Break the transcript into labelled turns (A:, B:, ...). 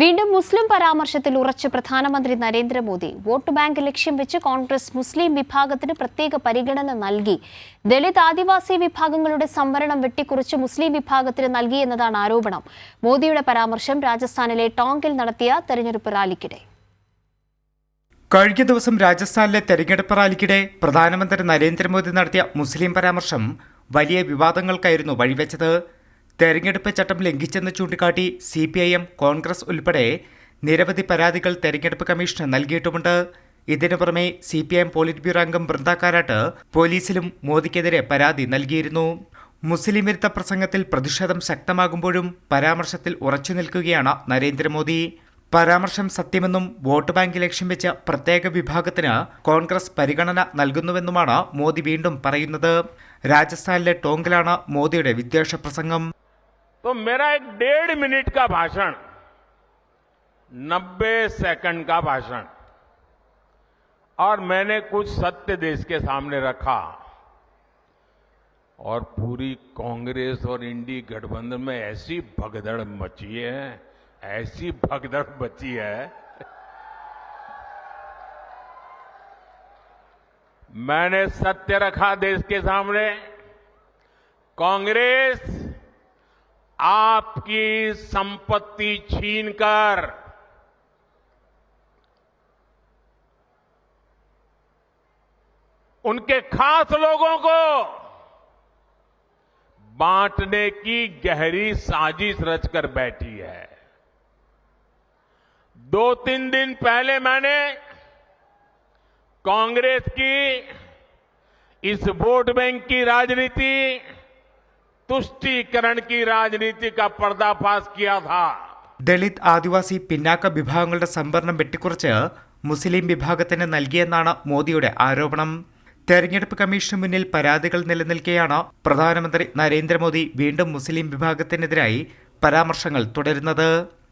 A: വീണ്ടും മുസ്ലിം പരാമർശത്തിൽ ഉറച്ച് പ്രധാനമന്ത്രി നരേന്ദ്രമോദി വോട്ട് ബാങ്ക് ലക്ഷ്യം വെച്ച് കോൺഗ്രസ് മുസ്ലിം വിഭാഗത്തിന് പ്രത്യേക പരിഗണന നൽകി. ദളിത് ആദിവാസി വിഭാഗങ്ങളുടെ സംവരണം വെട്ടിക്കുറിച്ച് മുസ്ലിം വിഭാഗത്തിന് നൽകി എന്നതാണ് ആരോപണം. മോദിയുടെ പരാമർശം രാജസ്ഥാനിലെ ടോങ്കിൽ നടത്തിയ തെരഞ്ഞെടുപ്പ് റാലിക്കിടെ.
B: കഴിഞ്ഞ ദിവസം രാജസ്ഥാനിലെ തെരഞ്ഞെടുപ്പ് റാലിക്കിടെ പ്രധാനമന്ത്രി നരേന്ദ്രമോദി നടത്തിയ മുസ്ലിം പരാമർശം വലിയ വിവാദങ്ങൾക്കായിരുന്നു വഴിവെച്ചത്. തെരഞ്ഞെടുപ്പ് ചട്ടം ലംഘിച്ചെന്ന് ചൂണ്ടിക്കാട്ടി C P I M Congress ഉൾപ്പെടെ നിരവധി പരാതികൾ തെരഞ്ഞെടുപ്പ് കമ്മീഷന് നൽകിയിട്ടുമുണ്ട്. ഇതിനു പുറമെ C P I M polit bureau അംഗം ബൃന്ദ കാരാട്ട് പോലീസിലും മോദിക്കെതിരെ പരാതി നൽകിയിരുന്നു. മുസ്ലിം വിരുദ്ധ പ്രസംഗത്തിൽ പ്രതിഷേധം ശക്തമാകുമ്പോഴും പരാമർശത്തിൽ ഉറച്ചു നിൽക്കുകയാണ് നരേന്ദ്രമോദി. പരാമർശം സത്യമെന്നും വോട്ട് ബാങ്ക് ലക്ഷ്യം വെച്ച പ്രത്യേക വിഭാഗത്തിന് കോൺഗ്രസ് പരിഗണന നൽകുന്നുവെന്നുമാണ് മോദി വീണ്ടും പറയുന്നത്. രാജസ്ഥാനിലെ ടോങ്കിലാണ് മോദിയുടെ വിദ്വേഷ പ്രസംഗം.
C: तो मेरा एक डेढ़ मिनट का भाषण, नब्बे सेकंड का भाषण, और मैंने कुछ सत्य देश के सामने रखा, और पूरी कांग्रेस और इंडी गठबंधन में ऐसी भगदड़ मची है, ऐसी भगदड़ मची है, मैंने सत्य रखा देश के सामने, कांग्रेस आपकी संपत्ति छीनकर उनके खास लोगों को बांटने की गहरी साजिश रचकर बैठी है। दो तीन दिन पहले मैंने कांग्रेस की इस वोट बैंक की राजनीति തുഷ്ടീകരണ കി രാജനീതി കാ पर्दाफाश കിയാ ഥാ
B: ദളിത് ആദിവാസി പിന്നാക്ക വിഭാഗങ്ങളുടെ സംവരണം വെട്ടിക്കുറച്ച് മുസ്ലിം വിഭാഗത്തിന് നൽകിയെന്നാണ് മോദിയുടെ ആരോപണം. തെരഞ്ഞെടുപ്പ് കമ്മീഷന് മുന്നിൽ പരാതികൾ നിലനിൽക്കെയാണ് പ്രധാനമന്ത്രി നരേന്ദ്രമോദി വീണ്ടും മുസ്ലിം വിഭാഗത്തിനെതിരായി പരാമർശങ്ങൾ തുടരുന്നത്.